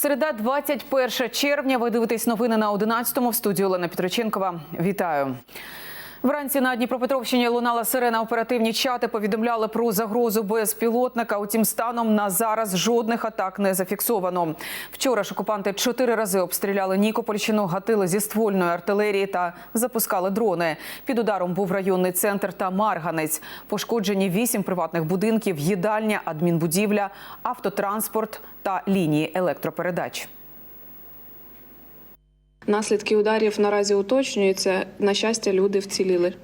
Середа, 21 червня. Ви дивитесь новини на 11-му в студії Олена Петроченкова. Вітаю. Вранці на Дніпропетровщині лунала сирена. Оперативні чати повідомляли про загрозу безпілотника. Утім, станом на зараз жодних атак не зафіксовано. Вчора ж окупанти чотири рази обстріляли Нікопольщину, гатили зі ствольної артилерії та запускали дрони. Під ударом був районний центр та Марганець. Пошкоджені вісім приватних будинків, їдальня, адмінбудівля, автотранспорт та лінії електропередач. Наслідки ударів наразі уточнюються. На щастя, люди вціліли.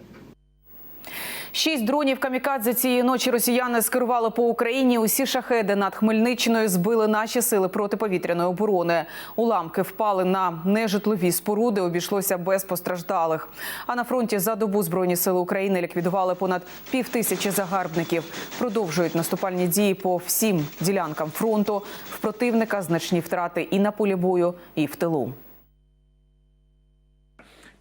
Шість дронів камікадзе цієї ночі росіяни скерували по Україні. Усі шахеди над Хмельниччиною збили наші сили протиповітряної оборони. Уламки впали на нежитлові споруди. Обійшлося без постраждалих. А на фронті за добу збройні сили України ліквідували понад пів тисячі загарбників. Продовжують наступальні дії по всім ділянкам фронту. В противника значні втрати і на полі бою, і в тилу.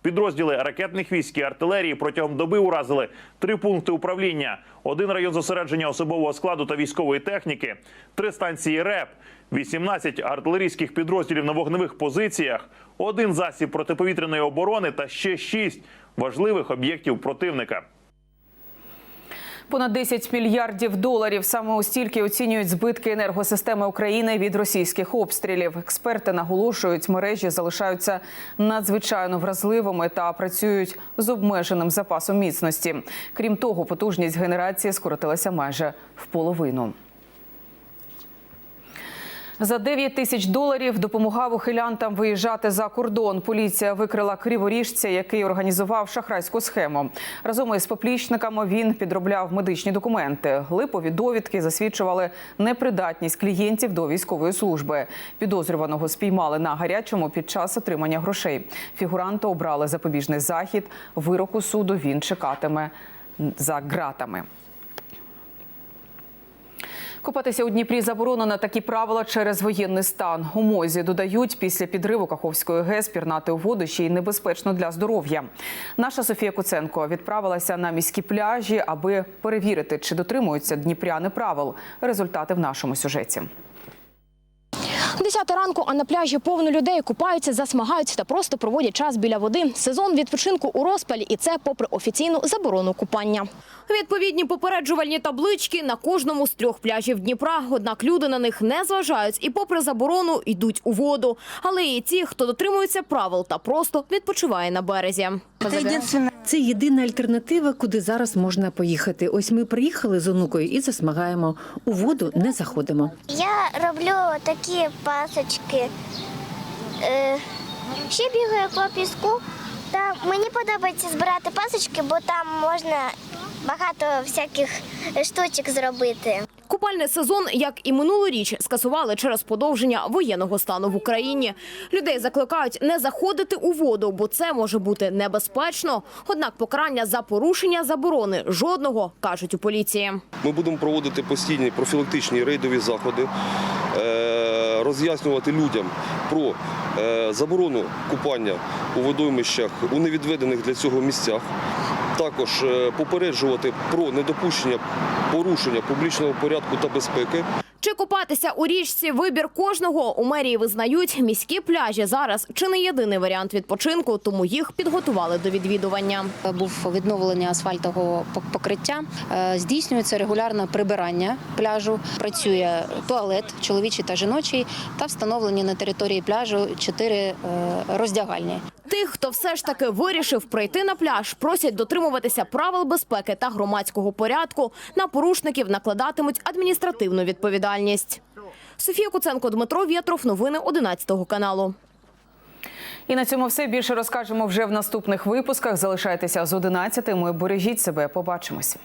Підрозділи ракетних військ і артилерії протягом доби уразили три пункти управління, один район зосередження особового складу та військової техніки, три станції РЕП, 18 артилерійських підрозділів на вогневих позиціях, один засіб протиповітряної оборони та ще шість важливих об'єктів противника. Понад 10 мільярдів доларів саме у стільки оцінюють збитки енергосистеми України від російських обстрілів. Експерти наголошують, мережі залишаються надзвичайно вразливими та працюють з обмеженим запасом міцності. Крім того, потужність генерації скоротилася майже в половину. За 9 тисяч доларів допомагав ухилянтам виїжджати за кордон. Поліція викрила криворіжця, який організував шахрайську схему. Разом із поплічниками він підробляв медичні документи. Липові довідки засвідчували непридатність клієнтів до військової служби. Підозрюваного спіймали на гарячому під час отримання грошей. Фігуранта обрали запобіжний захід. Вироку суду він чекатиме за ґратами. Купатися у Дніпрі заборонено такі правила через воєнний стан. У мозі додають, після підриву Каховської ГЕС пірнати у воду ще й небезпечно для здоров'я. Наша Софія Куценко відправилася на міські пляжі, аби перевірити, чи дотримуються дніпряни правил. Результати в нашому сюжеті. Десята ранку, а на пляжі повно людей купаються, засмагаються та просто проводять час біля води. Сезон відпочинку у розпалі, і це попри офіційну заборону купання. Відповідні попереджувальні таблички на кожному з трьох пляжів Дніпра. Однак люди на них не зважають і, попри заборону, йдуть у воду. Але і ті, хто дотримується правил та просто відпочиває на березі. Це єдина, Це єдина альтернатива, куди зараз можна поїхати. Ось ми приїхали з онукою і засмагаємо. У воду не заходимо. Я роблю такі пасочки. Е, ще бігаю по піску. Та мені подобається збирати пасочки, бо там можна багато всяких штучок зробити. Купальний сезон, як і минулоріч, скасували через подовження воєнного стану в Україні. Людей закликають не заходити у воду, бо це може бути небезпечно. Однак покарання за порушення заборони жодного кажуть у поліції. Ми будемо проводити постійні профілактичні рейдові заходи, е, роз'яснювати людям про е, заборону купання у водоймищах у невідведених для цього місцях. Також е, попереджувати про недопущення порушення публічного порядку та безпеки. Чи купатися у річці вибір кожного у мерії визнають міські пляжі зараз чи не єдиний варіант відпочинку, тому їх підготували до відвідування. був відновлення асфальтового покриття. Е, Здійснюється регулярне прибирання пляжу. Працює туалет, чоловічий та жіночий, та встановлені на території пляжу чотири е, роздягальні. Тих, хто все ж таки вирішив прийти на пляж, просять дотримуватися правил безпеки та громадського порядку. На порушників накладатимуть адміністративну відповідальність. Софія Куценко, Дмитро Вєтров. Новини 11 каналу. І на цьому все більше розкажемо вже в наступних випусках. Залишайтеся з 11 Ми бережіть себе. Побачимось.